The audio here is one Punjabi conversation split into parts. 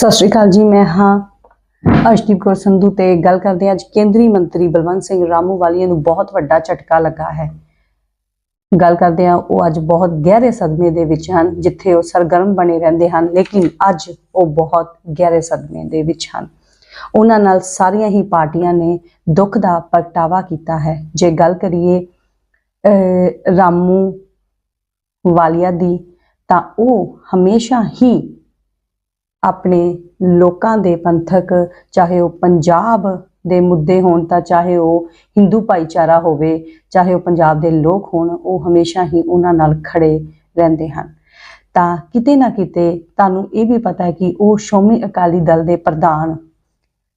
ਸਤਿ ਸ਼੍ਰੀ ਅਕਾਲ ਜੀ ਮੈਂ ਹਾਂ ਅਸ਼ਦੀਪ ਕੌਰ ਸੰਧੂ ਤੇ ਗੱਲ ਕਰਦੇ ਹਾਂ ਅੱਜ ਕੇਂਦਰੀ ਮੰਤਰੀ ਬਲਵੰਤ ਸਿੰਘ ਰਾਮੂਵਾਲੀਆ ਨੂੰ ਬਹੁਤ ਵੱਡਾ ਝਟਕਾ ਲੱਗਾ ਹੈ। ਗੱਲ ਕਰਦੇ ਹਾਂ ਉਹ ਅੱਜ ਬਹੁਤ ਗਹਿਰੇ ਸਦਮੇ ਦੇ ਵਿੱਚ ਹਨ ਜਿੱਥੇ ਉਹ ਸਰਗਰਮ ਬਣੇ ਰਹਿੰਦੇ ਹਨ ਲੇਕਿਨ ਅੱਜ ਉਹ ਬਹੁਤ ਗਹਿਰੇ ਸਦਮੇ ਦੇ ਵਿੱਚ ਹਨ। ਉਹਨਾਂ ਨਾਲ ਸਾਰੀਆਂ ਹੀ ਪਾਰਟੀਆਂ ਨੇ ਦੁੱਖ ਦਾ ਪ੍ਰਗਟਾਵਾ ਕੀਤਾ ਹੈ। ਜੇ ਗੱਲ ਕਰੀਏ ਅਹ, ਰਾਮੂ ਵਾਲੀਆ ਦੀ ਤਾਂ ਉਹ ਹਮੇਸ਼ਾ ਹੀ ਆਪਣੇ ਲੋਕਾਂ ਦੇ ਪੰਥਕ, ਚਾਹੇ ਉਹ ਪੰਜਾਬ ਦੇ ਮੁੱਦੇ ਹੋਣ ਤਾਂ ਚਾਹੇ ਉਹ ਹਿੰਦੂ ਭਾਈਚਾਰਾ ਹੋਵੇ, ਚਾਹੇ ਉਹ ਪੰਜਾਬ ਦੇ ਲੋਕ ਹੋਣ, ਉਹ ਹਮੇਸ਼ਾ ਹੀ ਉਹਨਾਂ ਨਾਲ ਖੜੇ ਰਹਿੰਦੇ ਹਨ। ਤਾਂ ਕਿਤੇ ਨਾ ਕਿਤੇ ਤੁਹਾਨੂੰ ਇਹ ਵੀ ਪਤਾ ਹੈ ਕਿ ਉਹ ਸ਼੍ਰੋਮਣੀ ਅਕਾਲੀ ਦਲ ਦੇ ਪ੍ਰਧਾਨ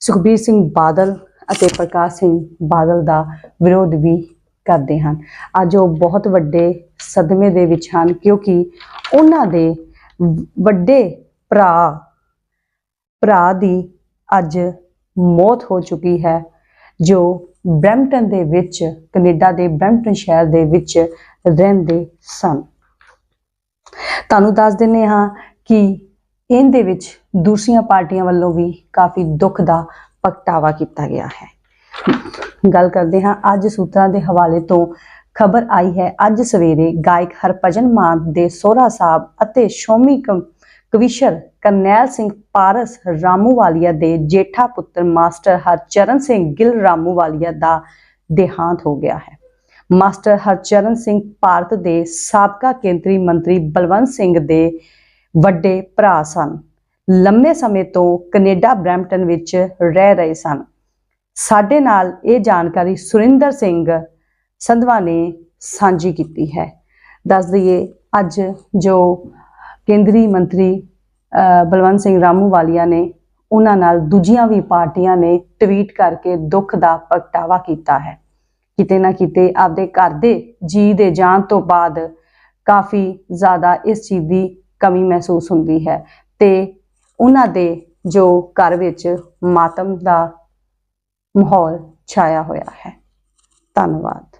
ਸੁਖਬੀਰ ਸਿੰਘ ਬਾਦਲ ਅਤੇ ਪ੍ਰਕਾਸ਼ ਸਿੰਘ ਬਾਦਲ ਦਾ ਵਿਰੋਧ ਵੀ ਕਰਦੇ ਹਨ। ਅੱਜ ਉਹ ਬਹੁਤ ਵੱਡੇ ਸਦਮੇ ਦੇ ਵਿੱਚ ਹਨ ਕਿਉਂਕਿ ਉਹਨਾਂ ਦੇ ਵੱਡੇ ਭਰਾ ਭਰਾ ਦੀ ਅੱਜ ਮੌਤ ਹੋ ਚੁੱਕੀ ਹੈ, ਜੋ ਬਰੈਂਪਟਨ ਦੇ ਵਿੱਚ, ਕੈਨੇਡਾ ਦੇ ਬਰੈਂਪਟਨ ਸ਼ਹਿਰ ਦੇ ਵਿੱਚ ਰਹਿੰਦੇ ਸਨ। ਤੁਹਾਨੂੰ ਦੱਸ ਦਿੰਨੇ ਹਾਂ ਕਿ ਇਹਦੇ ਵਿੱਚ ਦੂਸਰੀਆਂ ਪਾਰਟੀਆਂ ਵੱਲੋਂ ਵੀ ਕਾਫੀ ਦੁੱਖ ਦਾ ਪ੍ਰਗਟਾਵਾ ਕੀਤਾ ਗਿਆ ਹੈ। ਗੱਲ ਕਰਦੇ ਹਾਂ ਅੱਜ ਸੂਤਰਾਂ ਦੇ ਹਵਾਲੇ ਤੋਂ। ਖਬਰ ਆਈ ਹੈ, ਅੱਜ ਸਵੇਰੇ ਗਾਇਕ ਹਰਭਜਨ ਮਾਨ ਦੇ ਸੋਹਰਾ ਸਾਹਿਬ ਅਤੇ ਸ਼ੋਮੀ ਕਵੀਸ਼ਰ ਕਰਨੈਲ ਸਿੰਘ ਪਾਰਸ ਰਾਮੂਵਾਲੀਆ ਦੇ ਜੇਠਾ ਪੁੱਤਰ ਮਾਸਟਰ ਹਰਚਰਨ ਸਿੰਘ ਗਿੱਲ ਰਾਮੂਵਾਲੀਆ ਦਾ ਦੇਹਾਂਤ ਹੋ ਗਿਆ ਹੈ। ਮਾਸਟਰ ਹਰਚਰਨ ਸਿੰਘ ਭਾਰਤ ਦੇ ਸਾਬਕਾ ਕੇਂਦਰੀ ਮੰਤਰੀ ਬਲਵੰਤ ਸਿੰਘ ਦੇ ਵੱਡੇ ਭਰਾ ਸਨ। ਲੰਮੇ ਸਮੇਂ ਤੋਂ ਕੈਨੇਡਾ ਬਰੈਂਪਟਨ ਵਿੱਚ ਰਹਿ ਰਹੇ ਸਨ। ਸਾਡੇ ਨਾਲ ਇਹ ਜਾਣਕਾਰੀ ਸੁਰਿੰਦਰ ਸਿੰਘ ਸੰਧਵਾ ਨੇ ਸਾਂਝੀ ਕੀਤੀ ਹੈ। ਦੱਸ ਦਈਏ ਅੱਜ ਜੋ ਕੇਂਦਰੀ ਮੰਤਰੀ ਅ, ਬਲਵੰਤ ਸਿੰਘ ਰਾਮੂਵਾਲੀਆ ਨੇ ਉਹਨਾਂ ਨਾਲ ਦੂਜੀਆਂ ਵੀ ਪਾਰਟੀਆਂ ਨੇ ਟਵੀਟ ਕਰਕੇ ਦੁੱਖ ਦਾ ਪ੍ਰਗਟਾਵਾ ਕੀਤਾ ਹੈ। ਕਿਤੇ ਨਾ ਕਿਤੇ ਆਪਦੇ ਘਰ ਦੇ ਜੀ ਦੇ ਜਾਣ ਤੋਂ ਬਾਅਦ ਕਾਫੀ ਜ਼ਿਆਦਾ ਇਸ ਚੀਜ਼ ਦੀ ਕਮੀ ਮਹਿਸੂਸ ਹੁੰਦੀ ਹੈ ਤੇ ਉਹਨਾਂ ਦੇ ਜੋ ਘਰ ਵਿੱਚ ਮਾਤਮ ਦਾ ਮਾਹੌਲ ਛਾਇਆ ਹੋਇਆ ਹੈ। ਧੰਨਵਾਦ।